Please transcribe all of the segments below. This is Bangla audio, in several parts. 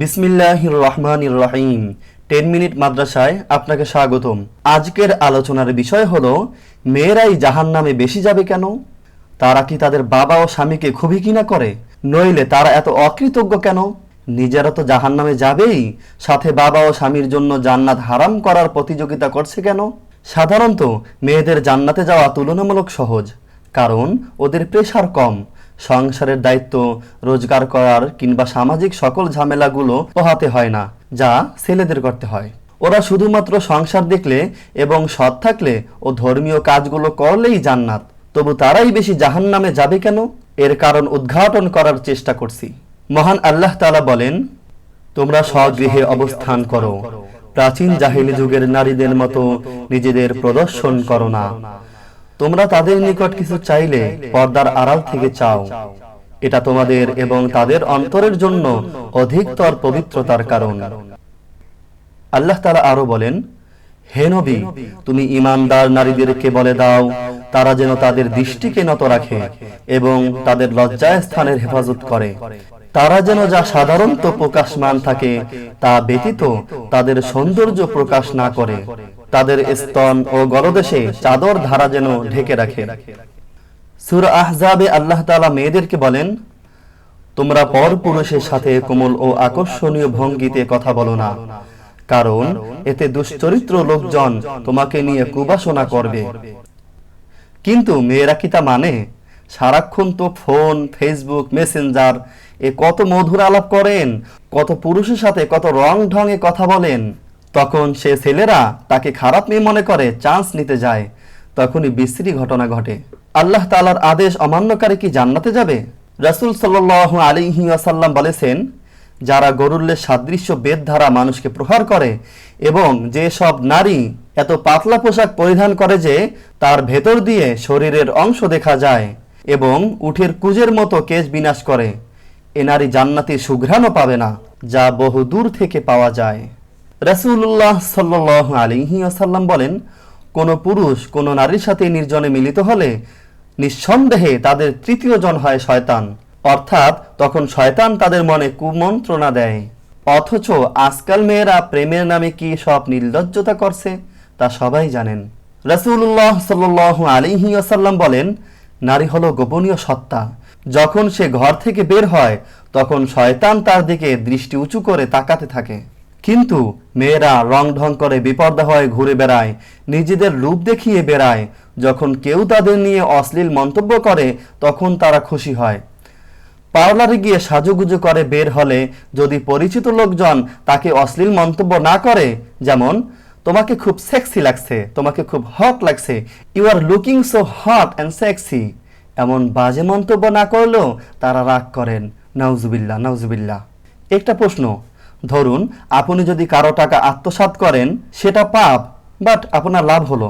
বিসমিল্লাহির রহমানির রহিম টেন মিনিট মাদ্রাসায় আপনাকে স্বাগতম। আজকের আলোচনার বিষয় হলো, মেয়েরাই জাহান নামে বেশি যাবে কেন? তারা কি তাদের বাবা ও স্বামীকে খুবই কিনা করে? নইলে তারা এত অকৃতজ্ঞ কেন? নিজেরা তো জাহান নামে যাবেই, সাথে বাবা ও স্বামীর জন্য জান্নাত হারাম করার প্রতিযোগিতা করছে কেন? সাধারণত মেয়েদের জান্নাতে যাওয়া তুলনামূলক সহজ, কারণ ওদের প্রেশার কম। সংসারের দায়িত্ব রোজগার করার কিংবা সামাজিক সকল ঝামেলাগুলো পোহাতে হয় না, যা ছেলেদের করতে হয়। ওরা শুধুমাত্র সংসার দেখলে এবং সৎ থাকলে ও ধর্মীয় কাজগুলো করলেই জান্নাত, তবু তারাই বেশি জাহান নামে যাবে কেন? এর কারণ উদ্ঘাটন করার চেষ্টা করছি। মহান আল্লাহ তালা বলেন, তোমরা স্বগৃহে অবস্থান করো। প্রাচীন জাহিলি যুগের নারীদের মতো নিজেদের প্রদর্শন করো না। তোমরা তাদের নিকট কিছু চাইলে পর্দার আড়াল থেকে চাও। এটা তোমাদের এবং তাদের অন্তরের জন্য অধিকতর পবিত্রতার কারণ। আল্লাহ তারা আরও বলেন, হে নবী, তুমি ইমানদার নারীদেরকে বলে দাও, তারা যেন তাদের দৃষ্টিকে নত রাখে এবং তাদের লজ্জায় স্থানের হেফাজত করে। তারা যেন যা সাধারণত প্রকাশমান থাকে, তা ব্যতীত তাদের সৌন্দর্য প্রকাশ না করে। তাদের স্তন ও গলদেশে চাদর ধারা যেন ঢেকে রাখে। সুর আহজাবে আল্লাহ তাআলা মেয়েদেরকে বলেন তোমরা পর পুরুষের সাথে কোমল ও আকর্ষণীয় ভঙ্গিতে কথা বলো না। কারণ এতে দুশ্চরিত্র লোকজন তোমাকে নিয়ে কুবাসনা করবে। কিন্তু মেয়েরা কি তা মানে? সারাক্ষণ তো ফোন ফেসবুক মেসেঞ্জার এ কত মধুর আলাপ করেন কত পুরুষের সাথে কত রং ঢঙে কথা বলেন। তখন সে ছেলেরা তাকে খারাপ মেয়ে মনে করে চান্স নিতে যায়। তখনই বিশ্রী ঘটনা ঘটে। আল্লাহ তালার আদেশ অমান্যকারী কি জান্নাতে যাবে? রাসূল আলাইহি ওয়াসাল্লাম বলেছেন, যারা গরুল্লের সাদৃশ্য বেদ দ্বারা মানুষকে প্রহার করে এবং যে সব নারী এত পাতলা পোশাক পরিধান করে যে তার ভেতর দিয়ে শরীরের অংশ দেখা যায় এবং উঠের কুজের মতো কেশ বিনাশ করে, এ নারী জান্নাতি সুঘ্রাণও পাবে না, যা বহু দূর থেকে পাওয়া যায়। রাসূলুল্লাহ সাল্লাহ আলিহি আসাল্লাম বলেন, কোন পুরুষ কোন নারীর সাথে নির্জনে মিলিত হলে নিঃসন্দেহে তাদের তৃতীয় জন হয় শয়তান। অর্থাৎ তখন শয়তান তাদের মনে কুমন্ত্রণা দেয়। অথচ আজকাল মেয়েরা প্রেমের নামে কি সব নির্লজ্জতা করছে, তা সবাই জানেন। রাসূলুল্লাহ সাল্লাল্লাহু আলিহি ওয়াসাল্লাম বলেন, নারী হলো গোপনীয় সত্তা। যখন সে ঘর থেকে বের হয়, তখন শয়তান তার দিকে দৃষ্টি উঁচু করে তাকাতে থাকে। কিন্তু মেয়েরা রং ঢং করে বিপর্দা হয়ে ঘুরে বেড়ায়, নিজেদের রূপ দেখিয়ে বেড়ায়। যখন কেউ তাদের নিয়ে অশ্লীল মন্তব্য করে, তখন তারা খুশি হয়। পার্লারে গিয়ে সাজুগুজু করে বের হলে যদি পরিচিত লোকজন তাকে অশ্লীল মন্তব্য না করে, যেমন, তোমাকে খুব সেক্সি লাগছে, তোমাকে খুব হট লাগছে you are looking so hot and sexy এমন বাজে মন্তব্য না করলেও তারা রাগ করেন। নাউজুবিল্লা নাউজুবিল্লা একটা প্রশ্ন ধরুন, আপনি যদি কারও টাকা আত্মসাৎ করেন, সেটা পাপ বাট আপনার লাভ হলো।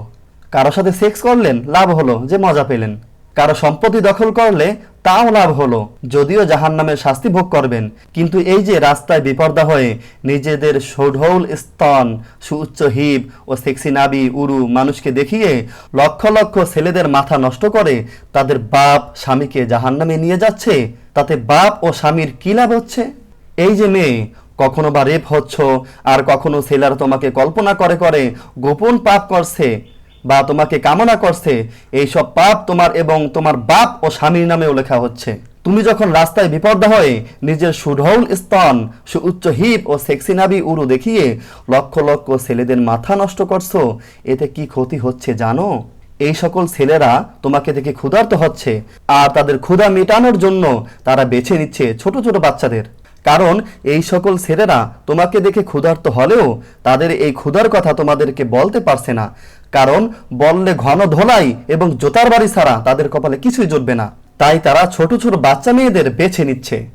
কারও সাথে সেক্স করলেন, লাভ হলো, যে মজা পেলেন। কারও সম্পত্তি দখল করলে, তাও লাভ হলো। যদিও জাহান নামের শাস্তি ভোগ করবেন, কিন্তু এই যে রাস্তায় বিপর্দা হয়ে নিজেদের সঢৌল স্তন, সুউচ্চ হিপ ও সেক্সি নাবি উরু মানুষকে দেখিয়ে লক্ষ লক্ষ ছেলেদের মাথা নষ্ট করে তাদের বাপ স্বামীকে জাহান নামে নিয়ে যাচ্ছে, তাতে বাপ ও স্বামীর কি লাভ হচ্ছে? এই যে মেয়ে কখনো বা রেপ হচ্ছ, আর কখনো সেলার তোমাকে কল্পনা করে করে, গোপন পাপ করছে বা তোমাকে কামনা করছে, এইসব পাপ তোমার এবং তোমার বাপ ও স্বামীর নামেও লেখা হচ্ছে। তুমি যখন রাস্তায় বিপদ হয়ে, নিজের সুঢৌল স্তন, সুউচ্চ হিপ ও সেক্সি নাবি উরু দেখিয়ে লক্ষ লক্ষ ছেলেদের মাথা নষ্ট করছ, এতে কি ক্ষতি হচ্ছে জানো? এই সকল ছেলেরা তোমাকে দেখে ক্ষুধার্ত হচ্ছে, আর তাদের ক্ষুধা মেটানোর জন্য তারা বেছে নিচ্ছে ছোট ছোট বাচ্চাদের। কারণ এই সকল ছেলেরা তোমাকে দেখে ক্ষুধার্ত হলেও তাদের এই ক্ষুধার কথা তোমাদেরকে বলতে পারছে না। কারণ বললে ঘন ধোলাই এবং জোতার বাড়ি ছাড়া তাদের কপালে কিছুই জুটবে না। তাই তারা ছোট ছোট বাচ্চা মেয়েদের বেছে নিচ্ছে।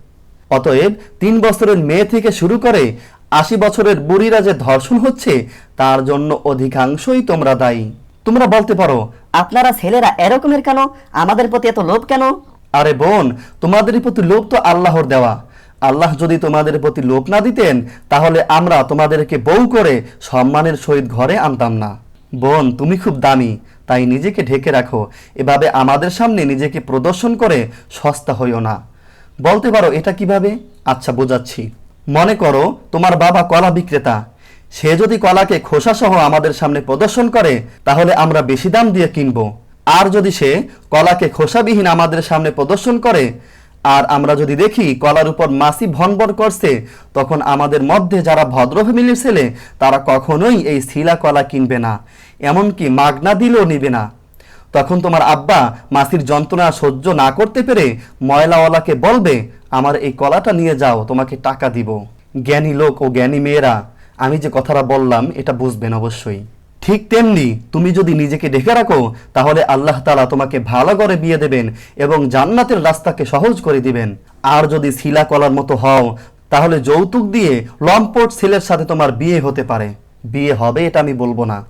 অতএব তিন বছরের মেয়ে থেকে শুরু করে আশি বছরের বুড়িরা যে ধর্ষণ হচ্ছে তার জন্য অধিকাংশই তোমরা দায়ী। তোমরা বলতে পারো আপনারা ছেলেরা এরকমের কেন? আমাদের প্রতি এত লোভ কেন? আরে বোন তোমাদের প্রতি লোভ তো আল্লাহর দেওয়া। আল্লাহ যদি তোমাদের প্রতি লোভ না দিতেন, তাহলে আমরা তোমাদেরকে বউ করে সম্মানের সহিত ঘরে আনতাম না। বোন, তুমি খুব দামি, তাই নিজেকে ঢেকে রাখো। এভাবে আমাদের সামনে নিজেকে প্রদর্শন করে সস্তা হইও না। বলতে পারো এটা কীভাবে? আচ্ছা বোঝাচ্ছি। মনে করো, তোমার বাবা কলা বিক্রেতা। সে যদি কলাকে খোসাসহ আমাদের সামনে প্রদর্শন করে, তাহলে আমরা বেশি দাম দিয়ে কিনব। আর যদি সে কলাকে খোসাবিহীন আমাদের সামনে প্রদর্শন করে আর আমরা যদি দেখি, কলার উপর মাসি ভনবর করছে, তখন আমাদের মধ্যে যারা ভদ্র ফ্যামিলির ছেলে, তারা কখনোই এই শিলা কলা কিনবে না, এমনকি মাগনা দিলেও নিবে না। তখন তোমার আব্বা মাসির যন্ত্রণা সহ্য না করতে পেরে ময়লাওয়ালাকে বলবে, আমার এই কলাটা নিয়ে যাও, তোমাকে টাকা দিব। জ্ঞানী লোক ও জ্ঞানী মেয়েরা, আমি যে কথাটা বললাম, এটা বুঝবেন অবশ্যই। ঠিক তেমনি তুমি যদি নিজেকে ঢেকে রাখো, তাহলে আল্লাহ তালা তোমাকে ভালো করে বিয়ে দেবেন এবং জান্নাতের রাস্তাকে সহজ করে দিবেন। আর যদি শিলা কলার মতো হও, তাহলে যৌতুক দিয়ে লম্পট ছেলের সাথে তোমার বিয়ে হতে পারে। বিয়ে হবে এটা আমি বলব না।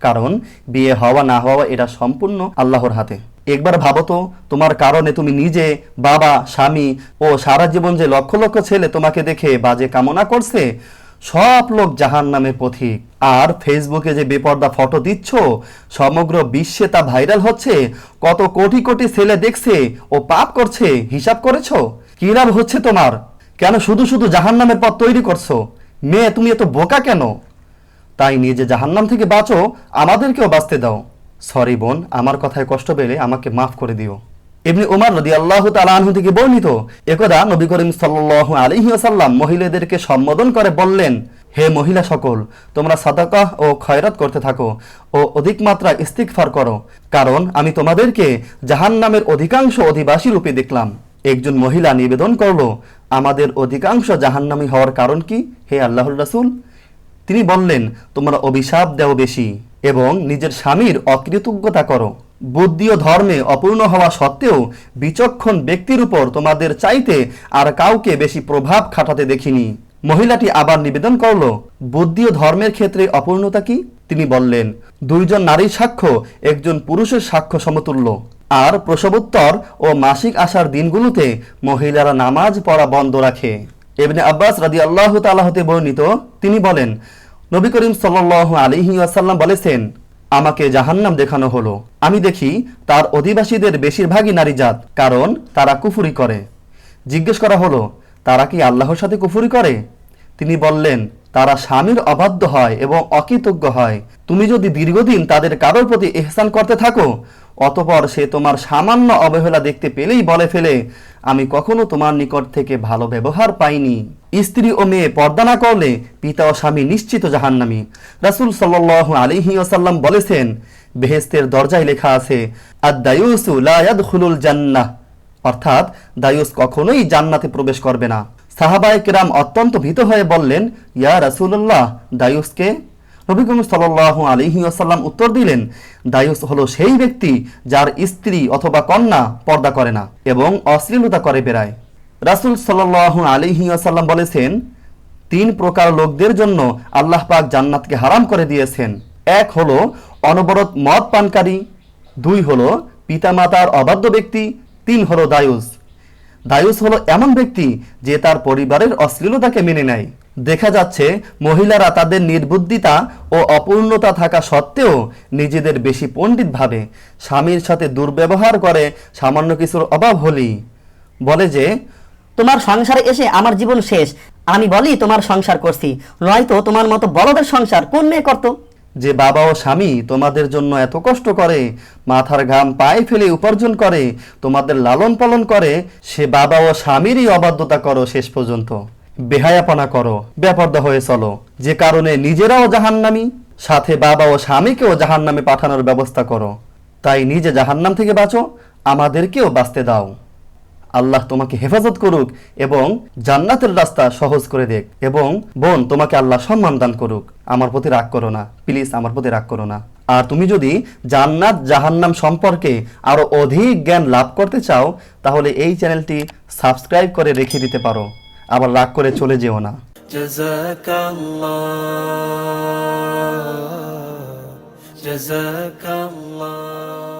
কারণ বিয়ে হওয়া না হওয়া এটা সম্পূর্ণ আল্লাহর হাতে। একবার ভাবো তো, তোমার কারণে তুমি নিজে, বাবা, স্বামী ও সারা জীবন যে লক্ষ লক্ষ ছেলে তোমাকে দেখে বাজে কামনা করছে সব লোক জাহান নামে পথিক। আর ফেসবুকে যে বেপর্দা ফটো দিচ্ছ, সমগ্র বিশ্বে তা ভাইরাল হচ্ছে। কত কোটি কোটি ছেলে দেখছে ও পাপ করছে, হিসাব করেছ? কি লাভ হচ্ছে তোমার? কেন শুধু শুধু জাহান নামের পথ তৈরি করছ? মেয়ে, তুমি এত বোকা কেন? তাই নিজে জাহান্নাম থেকে বাঁচো, আমাদেরকেও বাঁচতে দাও। সরি বোন, আমার কথায় কষ্ট পেলে আমাকে মাফ করে দিও। এমনি উমার নদী আল্লাহ তালাহু থেকে বর্ণিত, একদা নবী করিম সাল্লাহ আলহি আসাল্লাম মহিলাদেরকে সম্বোধন করে বললেন, হে মহিলা সকল, তোমরা সাদাকাহ ও খয়রাত করতে থাকো ও অধিক মাত্রা ইস্তিকফার করো, কারণ আমি তোমাদেরকে জাহান্নামের অধিকাংশ অধিবাসী রূপে দেখলাম। একজন মহিলা নিবেদন করল, আমাদের অধিকাংশ জাহান্নামী হওয়ার কারণ কি? হে আল্লাহর রাসূল? তিনি বললেন, তোমরা অভিশাপ দেও বেশি এবং নিজের স্বামীর অকৃতজ্ঞতা করো। বুদ্ধি ও ধর্মে অপূর্ণ হওয়া সত্ত্বেও বিচক্ষণ ব্যক্তির উপর তোমাদের চাইতে আর কাউকে বেশি প্রভাব খাটাতে দেখিনি। মহিলাটি আবার নিবেদন করল, বুদ্ধি ও ধর্মের ক্ষেত্রে অপূর্ণতা কি? তিনি বললেন, দুইজন নারীর সাক্ষ্য একজন পুরুষের সাক্ষ্য সমতুল্য। আর প্রসবোত্তর ও মাসিক আসার দিনগুলোতে মহিলারা নামাজ পড়া বন্ধ রাখে। এমনি আব্বাস রাদি আল্লাহ হতে বর্ণিত, তিনি বলেন, নবী করিম সাল আলিহি আসাল্লাম বলেছেন আমাকে জাহান্নাম দেখানো হলো। আমি দেখি তার অধিবাসীদের বেশিরভাগই নারীজাত কারণ তারা কুফুরি করে। জিজ্ঞেস করা হলো, তারা কি আল্লাহর সাথে কুফুরি করে? তিনি বললেন, তারা স্বামীর অবাধ্য হয় এবং অকৃতজ্ঞ হয়। তুমি যদি দীর্ঘদিন তাদের কারোর প্রতি এহসান করতে থাকো অতপর সে তোমার সামান্য অবহেলা দেখতে পেলেই বলে ফেলে, আমি কখনো তোমার নিকট থেকে ভালো ব্যবহার পাইনি। স্ত্রী ও মেয়ে পর্দা না করলে পিতা ও স্বামী নিশ্চিত জাহান্নামী। রাসুল সাল আলিহি আসাল্লাম বলেছেন, বেহেস্তের দরজায় লেখা আছে জান্নাহ। অর্থাৎ, দায়ুস কখনোই জান্নাতে প্রবেশ করবে না। সাহাবায়ে কেরাম অত্যন্ত ভীত হয়ে বললেন, ইয়া রাসূলুল্লাহ, দায়ুসকে নবী করিম সাল্লাল্লাহু আলাইহি ওয়াসাল্লাম উত্তর দিলেন, দায়ুস হলো সেই ব্যক্তি যার স্ত্রী অথবা কন্যা পর্দা করে না এবং অশ্লীলতা করে বেড়ায়। রাসূল সাল্লাল্লাহু আলাইহি ওয়াসাল্লাম বলেছেন, তিন প্রকার লোকদের জন্য আল্লাহ পাক জান্নাতকে হারাম করে দিয়েছেন। এক হলো অনবরত মদ পানকারী, দুই হলো পিতামাতার অবাধ্য ব্যক্তি, তিন হলো দায়ুস। দায়ুস হলো এমন ব্যক্তি যে তার পরিবারের অশ্লীলতাকে মেনে নেয়। দেখা যাচ্ছে, মহিলারা তাদের নির্বুদ্ধিতা ও অপূর্ণতা থাকা সত্ত্বেও নিজেদের বেশি পণ্ডিত ভাবে। স্বামীর সাথে দুর্ব্যবহার করে সামান্য কিছুর অভাব হলেই। বলে যে, তোমার সংসারে এসে আমার জীবন শেষ। আমি বলি, তোমার সংসার করছি। নয়তো তোমার মতো বড়দের সংসার কোন মেয়ে করতো? যে বাবা ও স্বামী তোমাদের জন্য এত কষ্ট করে, মাথার ঘাম পায়ে ফেলে উপার্জন করে, তোমাদের লালন পালন করে, সে বাবা ও স্বামীরই অবাধ্যতা করো শেষ পর্যন্ত। বেহায়াপনা করো, বেপর্দা হয়ে চলো। যে কারণে নিজেরাও জাহান্নামি, সাথে বাবা ও স্বামীকেও জাহান্নামে পাঠানোর ব্যবস্থা করো। তাই নিজে জাহান্নাম থেকে বাঁচো, আমাদেরকেও বাঁচতে দাও। আল্লাহ তোমাকে হেফাজত করুক এবং জান্নাতের রাস্তা সহজ করে দেখ এবং বোন তোমাকে আল্লাহ সম্মান দান করুক আমার প্রতি রাগ করো না প্লিজ আমার প্রতি রাগ করো না আর তুমি যদি জান্নাত জাহান্নাম সম্পর্কে আরো অধিক জ্ঞান লাভ করতে চাও তাহলে এই চ্যানেলটি সাবস্ক্রাইব করে রেখে দিতে পারো আবার রাগ করে চলে যেও না جزاك الله جزاك الله